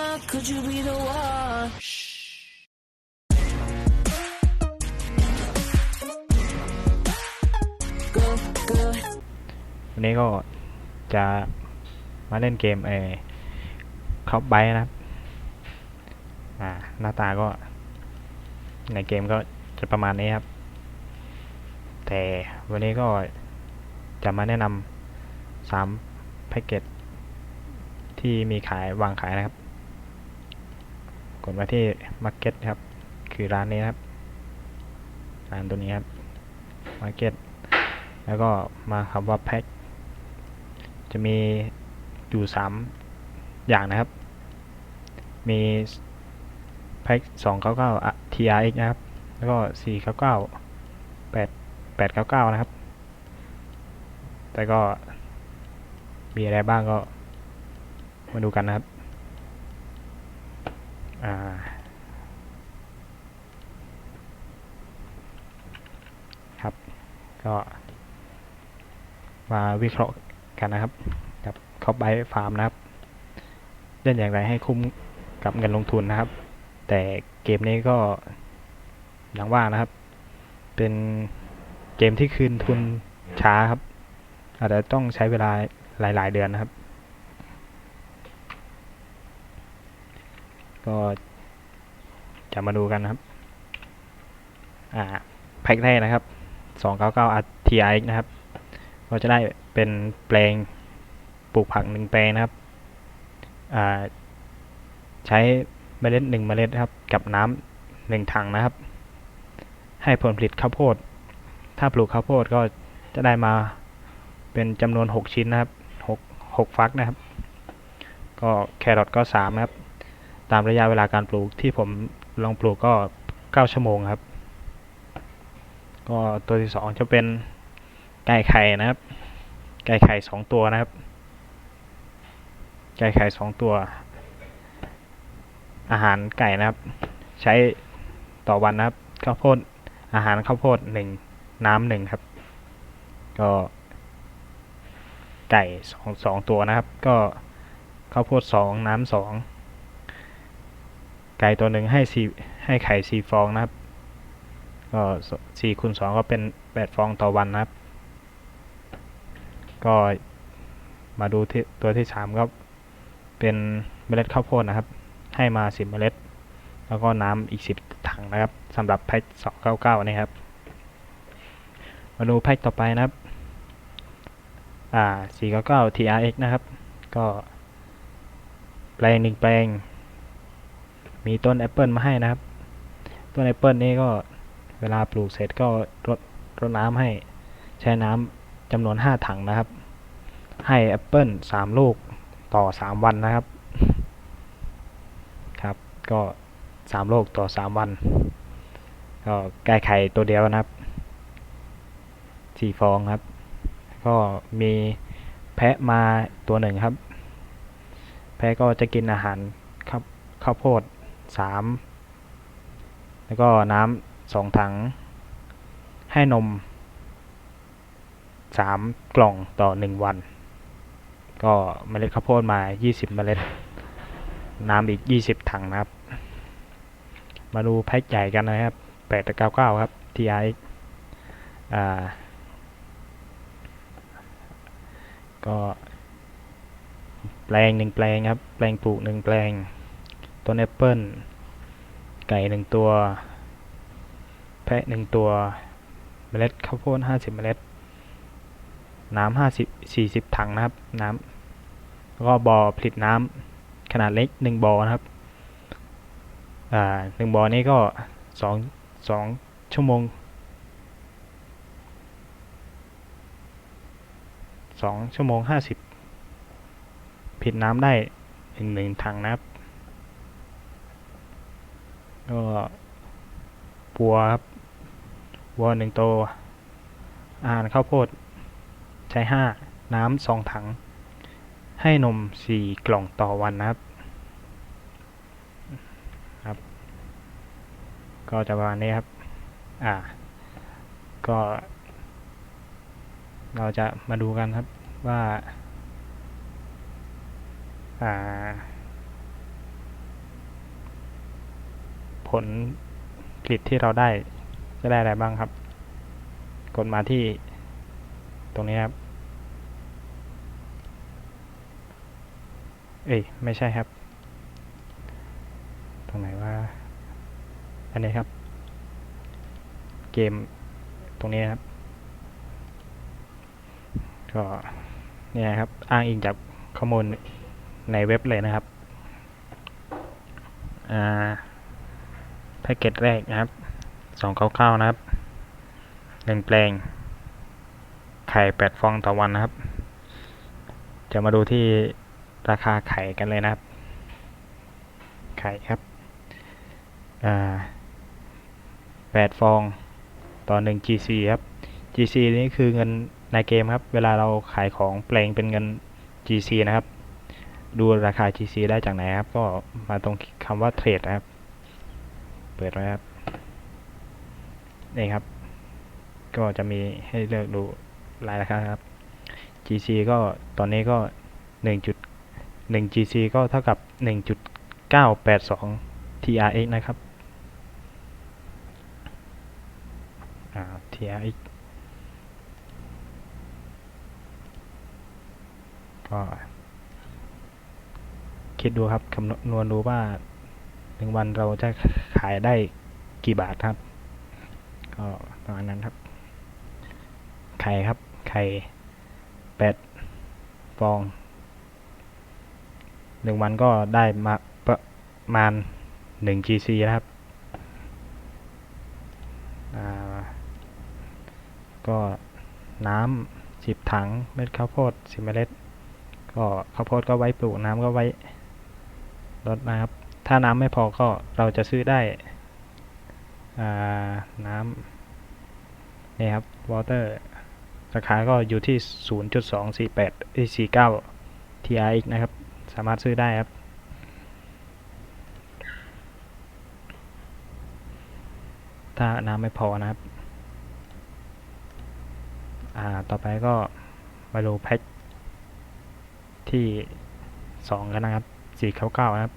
Mama, could you be the one? วันนี้ก็จะมาเล่นเกมเอคอปไบนะครับอ่าหน้าตาก็ ในเกมก็จะประมาณนี้ครับ แต่วันนี้ก็จะมาแนะนำสามแพ็กเกจที่มีขายวางขายนะครับ กดมาที่ Market ครับ คือร้านนี้ครับ ร้านตัวนี้ครับ Market แล้วก็มาคำว่าแพ็กจะมีอยู่สามอย่างนะครับ มีแพ็กสองเก้าเก้า TRX นะครับ แล้วก็สี่เก้าเก้าแปดแปดเก้าเก้านะครับ แต่ก็มีอะไรบ้างก็มาดูกันนะครับ ครับ ก็มาวิเคราะห์กันนะครับกับคอปไบฟาร์มนะครับเล่นอย่างไรให้คุ้มกับเงินลงทุนนะครับ แต่เกมนี้ก็อย่างว่านะครับ เป็นเกมที่คืนทุนช้าครับ อาจจะต้องใช้เวลาหลาย ๆ เดือนนะครับ ก็จะมาดูกันนะครับ อ่า แพ็คแรกนะครับ 299 RTX นะครับก็จะได้เป็นแปลงปลูกผักหนึ่งแปลงนะครับ อ่า ใช้เมล็ดหนึ่งเมล็ดครับ กับน้ำหนึ่งถังนะครับ ให้ผลผลิตข้าวโพด ถ้าปลูกข้าวโพดก็จะได้มาเป็นจำนวน 6 ชิ้นนะครับ 6 6 ฟักนะครับ ก็แครอทก็ 3 นะครับ ตามระยะเวลาการปลูกที่ผมลองปลูกก็ 9 ชั่วโมงครับ ก็ตัวที่ 2 จะเป็นไก่ไข่นะครับ ไก่ไข่สองตัวนะครับ ไก่ไข่สองตัว อาหารไก่นะครับ ใช้ต่อวันนะครับข้าวโพดอาหารข้าวโพดหนึ่งน้ำหนึ่งครับ ก็ไก่สองสองตัวนะครับ ก็ข้าวโพดสองน้ำสอง ไก่ตัวหนึ่งให้สี่ให้ไข่สี่ฟองนะครับก็สี่คูณสองก็เป็นแปดฟองต่อวันนะครับ ก็มาดูที่ตัวที่สามก็เป็นเมล็ดข้าวโพดนะครับ ให้มาสิบเมล็ด แล้วก็น้ำอีกสิบถังนะครับสำหรับแพ็คสองเก้าเก้านี่ครับ มาดูแพ็คต่อไปนะครับ อ่าสี่เก้าเก้า TRX นะครับ ก็แปลงหนึ่งแปลง มีต้นแอปเปิลมาให้นะครับ ต้นแอปเปิลนี่ก็เวลาปลูกเสร็จก็รดรดน้ำให้ใช้น้ำจำนวน 5 ถังนะครับ ให้แอปเปิล3 ลูกต่อ 3 วันนะครับ ครับ ก็ 3 ลูกต่อ 3 วัน ก็ไก่ไข่ตัวเดียวนะครับ4ฟองครับ ก็มีแพะมาตัวหนึ่งครับ แพะก็จะกินอาหารข้าวโพด 3แล้วก็น้ำสองถัง ให้นมสามกล่องต่อหนึ่งวัน ก็เมล็ดข้าวโพดมา20เมล็ด น้ำอีก20ถังนะครับ มาดูแพ็คใหญ่กันนะครับ899ครับ TI อ่าก็แปลงหนึ่งแปลงครับ แปลงปลูกหนึ่งแปลง ต้นแอปเปิลไก่หนึ่งตัว แพะหนึ่งตัว เมล็ดข้าวโพดห้าสิบเมล็ด น้ำห้าสิบสี่สิบถังนะครับ น้ำแล้วก็บ่อผลิตน้ำขนาดเล็กหนึ่งบ่อนะครับ อ่าหนึ่งบ่อนี้ก็สองสองชั่วโมงสองชั่วโมงห้าสิบผลิตน้ำได้หนึ่งหนึ่งถังนะครับ ก็ปัวครับวัวหนึ่งตัวอาหารข้าวโพด ใช้ห้าน้ำสองถัง ให้นมสี่กล่องต่อวันนะครับครับ ก็จะประมาณนี้ครับ อ่า ก็ เราจะมาดูกันครับว่า อ่า ผลผลิตที่เราได้จะได้อะไรบ้างครับ กดมาที่ตรงนี้ครับ เอ้ยไม่ใช่ครับ ตรงไหนว่า อันนี้ครับ เกมตรงนี้ครับ ก็เนี่ยครับ อ้างอิงจากข้อมูลในเว็บเลยนะครับ อ่า พ็กเกจแรกนะครับสองเข้าๆนะครับหนึ่งแปลง ไข่แปดฟองต่อวันนะครับ จะมาดูที่ราคาไข่กันเลยนะครับ ไข่ครับอ่าแปดฟองต่อหนึ่ง GC ครับ GC นี้คือเงินในเกมครับ เวลาเราขายของแปลงเป็นเงิน GC นะครับ ดูราคา GC ได้จากไหนครับ ก็มาตรงคำว่าเทรดนะครับ เปิดไว้ครับนี่ครับ ก็จะมีให้เลือกดูหลายราคาครับ GC ก็ตอนนี้ก็1จุด1 GC ก็เท่ากับ 1.982 TRX นะครับ TRX ก็คิดดูครับคำนวณดูว่า หนึ่งวันเราจะขายได้กี่บาทครับ ก็ประมาณนั้นครับ ไข่ครับ ไข่แปดฟองหนึ่งวันก็ได้มาประมาณหนึ่ง GC นะครับ ก็น้ำสิบถังเม็ดข้าวโพดสิบเมล็ด ก็ข้าวโพดก็ไว้ปลูกน้ำก็ไว้รดนะครับ ถ้าน้ำไม่พอก็เราจะซื้อได้น้ำนี่ครับวอเตอร์ราคาก็อยู่ที่ 0.248เอ้ย49 TRX นะครับ สามารถซื้อได้ครับ ถ้าน้ำไม่พอนะครับ อ่า ต่อไปก็มาดูแพ็คที่ 2 กันนะครับสีเก้าๆนะครับ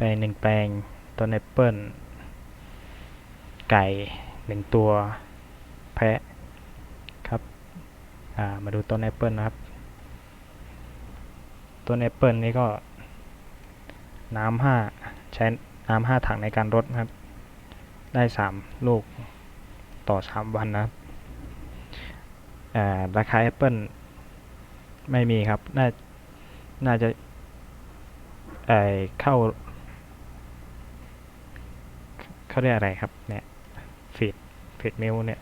แปลงหนึ่งแปลง ต้นแอปเปิลไก่หนึ่งตัว แพะ ครับามาดูต้นแอปเปิลนะครับ ต้นแอปเปิลนี่ก็ น้ำห้าใช้น้ำห้าถังในการรดนะครับ ได้สามลูกต่อสามวันนะครับอ่าราคาแอปเปิลไม่มีครับ น่า น่าจะเข้า เขาเรียกอะไรครับ เนี่ยฟีดฟีดมิลเนี่ย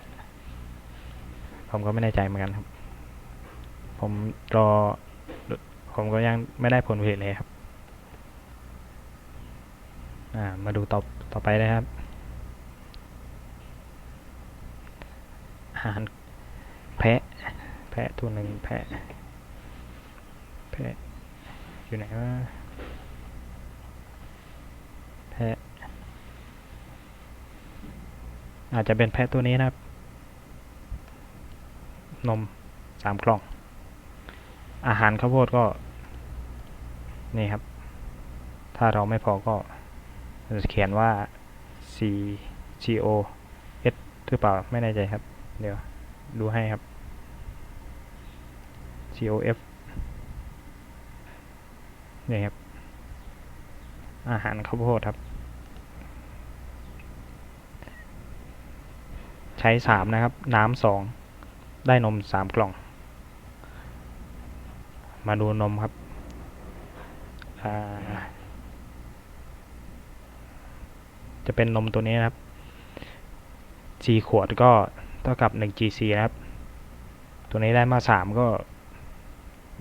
ผมก็ไม่แน่ใจเหมือนกันครับ ผมรอ ผมก็ยังไม่ได้ผลผลิตเลยครับ อ่า มาดูต่อต่อไปนะครับ อาหารแพะ แพะตัวหนึ่งแพะ แพะ อยู่ไหนวะแพะ อาจจะเป็นแพะตัวนี้นะครับ นมสามกล่อง อาหารข้าวโพดก็ นี่ครับ ถ้าเราไม่พอก็เขียนว่า C C O S หรือเปล่าไม่แน่ใจครับ เดี๋ยวดูให้ครับ C O F นี่ครับ อาหารข้าวโพดครับ ใช้สามนะครับ น้ำสองได้นมสามกล่อง มาดูนมครับจะเป็นนมตัวนี้นะครับ G ขวดก็เท่ากับ 1 GC นะครับ ตัวนี้ได้มา 3 ก็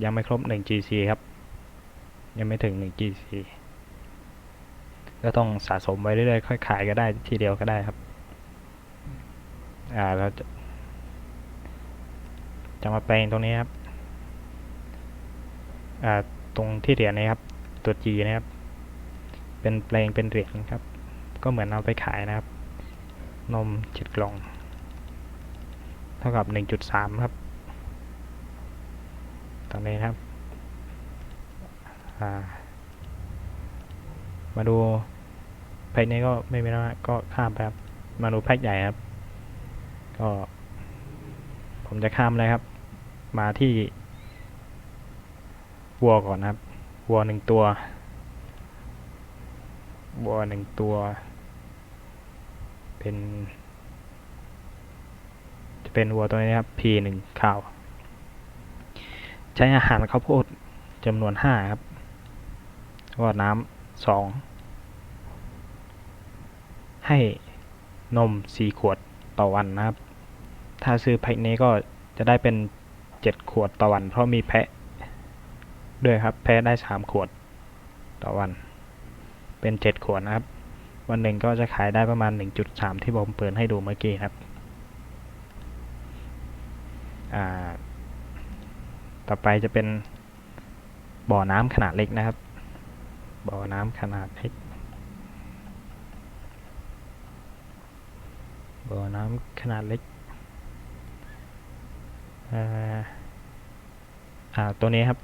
ยังไม่ครบ 1 GC ครับ ยังไม่ถึง 1 GC ก็ต้องสะสมไว้เรื่อยๆ ค่อยขายก็ได้ทีเดียวก็ได้ครับ อ่าเราจะจะมาแปลงตรงนี้ครับ อ่า ตรงที่เหรียญนี้ครับ ตัว G นะครับ เป็นแปลงเป็นเหรียญครับ ก็เหมือนเอาไปขายนะครับ นมเจ็ดกล่อง เท่ากับหนึ่งจุดสามครับ ตรงนี้ครับ อ่า มาดูแพ็คนี้ก็ไม่มีแล้วก็ข้ามไปครับ มาดูแพ็คใหญ่ครับ ก็ ผมจะข้ามเลยครับ มาที่วัวก่อนนะครับวัวหนึ่งตัววัวหนึ่งตัว เป็น จะเป็นวัวตัวนี้นครับ P หนึ่งข้าว ใช้อาหารข้าวโพดจำนวนห้าครับวก็น้ำสองให้นมสี่ขวดต่อวันนะครับ ถ้าซื้อแพ็คนี้ก็จะได้เป็นเจ็ดขวดต่อวัน เพราะมีแพะด้วยครับ แพะได้สามขวดต่อวัน เป็นเจ็ดขวดนะครับ วันหนึ่งก็จะขายได้ประมาณหนึ่งจุดสามที่ผมเปิดให้ดูเมื่อกี้ครับ ต่อไปจะเป็นบ่อน้ำขนาดเล็กนะครับ บ่อน้ำขนาดเล็กบ่อน้ำขนาดเล็ก อ่าตัวนี้ครับ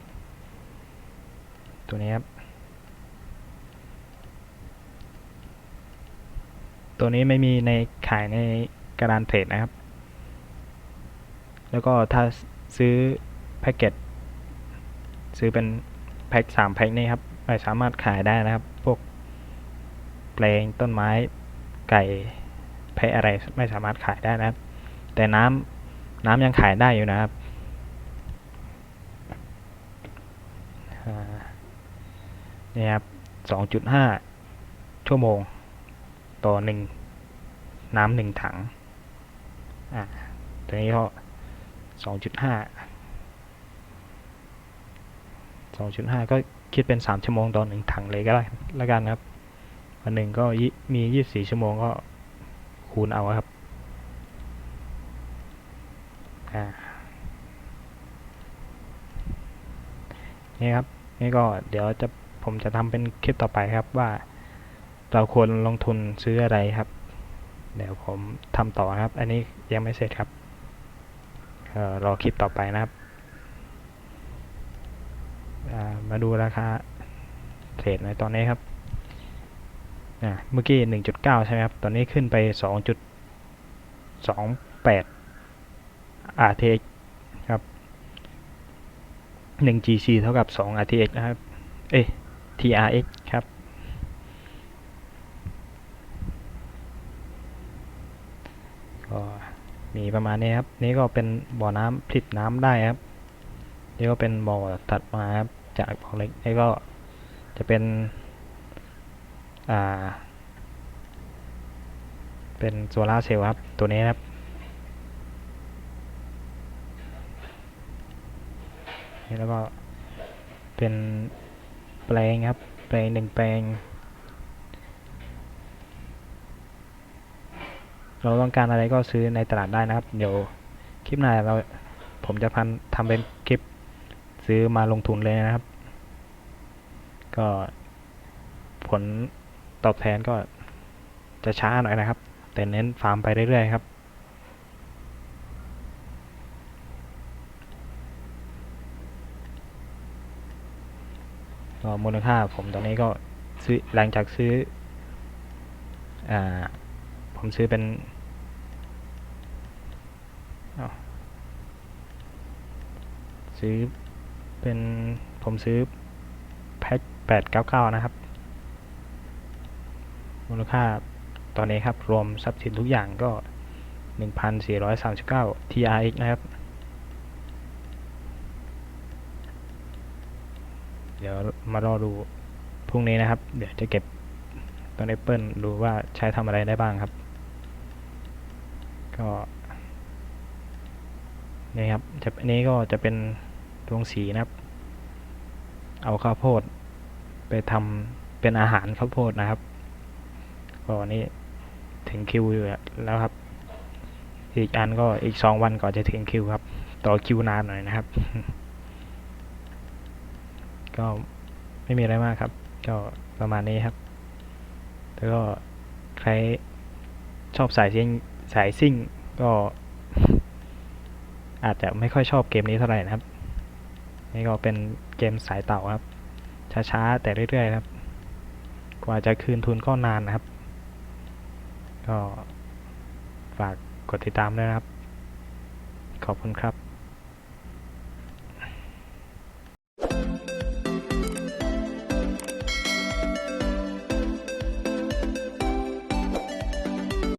ตัวนี้ครับ ตัวนี้ไม่มีในขายในกระดานเพจนะครับ แล้วก็ถ้าซื้อแพ็กเกจซื้อเป็นแพ็คสามแพ็คนี่ครับไม่สามารถขายได้นะครับ พวกแปลงต้นไม้ไก่แพะอะไรไม่สามารถขายได้นะครับ แต่น้ำ น้ำยังขายได้อยู่นะครับนี่ครับสองจุดห้าชั่วโมง ต่อหนึ่งน้ำหนึ่งถัง อ่าตัวนี้ก็สองจุดห้าสองจุดห้าก็คิดเป็นสามชั่วโมงต่อหนึ่งถังเลยก็ได้แล้วกันครับวันหนึ่งก็มียี่สี่ชั่วโมงก็คูณเอาครับ นี่ครับ นี่ก็เดี๋ยวจะผมจะทำเป็นคลิปต่อไปครับว่า เราควรลงทุนซื้ออะไรครับ เดี๋ยวผมทำต่อครับ อันนี้ยังไม่เสร็จครับรอคลิปต่อไปนะครับมาดูราคาเทรดในตอนนี้ครับเมื่อกี้ 1.9 ใช่ไหมครับ ตอนนี้ขึ้นไป 2.28 RTX ครับหนึ่ง GC เท่ากับสอง RTX นะครับ เอ้ย TRX ครับ ก็มีประมาณนี้ครับ นี่ก็เป็นบ่อน้ำผลิตน้ำได้ครับ นี่ก็เป็นบ่อตัดมาครับ จากบ่อเล็กนี่ก็จะเป็น อ่า เป็นโซลาเซลล์ครับ ตัวนี้ครับ นี่ แล้วก็เป็นแปลงครับ แปลงหนึ่งแปลง เราต้องการอะไรก็ซื้อในตลาดได้นะครับ เดี๋ยวคลิปหน้าเราผมจะพันทำเป็นคลิปซื้อมาลงทุนเลยนะครับ ก็ผลตอบแทนก็จะช้าหน่อยนะครับ แต่เน้นฟาร์มไปเรื่อยๆครับ ก็มูลค่าผมตอนนี้ก็ซื้อหลังจากซื้ออ่าผมซื้อเป็นซื้อเป็นผมซื้อแพ็คแปดเก้าเก้านะครับ มูลค่าตอนนี้ครับ รวมทรัพย์สินทุกอย่างก็หนึ่งพันสี่ร้อยสามสิบเก้า TRX นะครับเดี๋ยว มารอดูพรุ่งนี้นะครับ เดี๋ยวจะเก็บตัว Apple ดูว่าใช้ทำอะไรได้บ้างครับ ก็นี่ครับจะอันนี้ก็จะเป็นดวงสีนะครับ เอาข้าวโพดไปทำเป็นอาหารข้าวโพดนะครับก็นี่ถึงคิวอยู่แล้วครับ อีกอันก็อีกสองวันก่อนจะถึงคิวครับ ต่อคิวนานหน่อยนะครับ ก็ ไม่มีอะไรมากครับ ก็ประมาณนี้ครับ แล้วก็ใครชอบสายซิ่งสายซิ่งก็ อาจจะไม่ค่อยชอบเกมนี้เท่าไหร่นะครับ นี่ก็เป็นเกมสายเต่าครับ ช้าๆแต่เรื่อยๆครับ กว่าจะคืนทุนก็นานนะครับ ก็ฝากกดติดตามด้วยนะครับ ขอบคุณครับ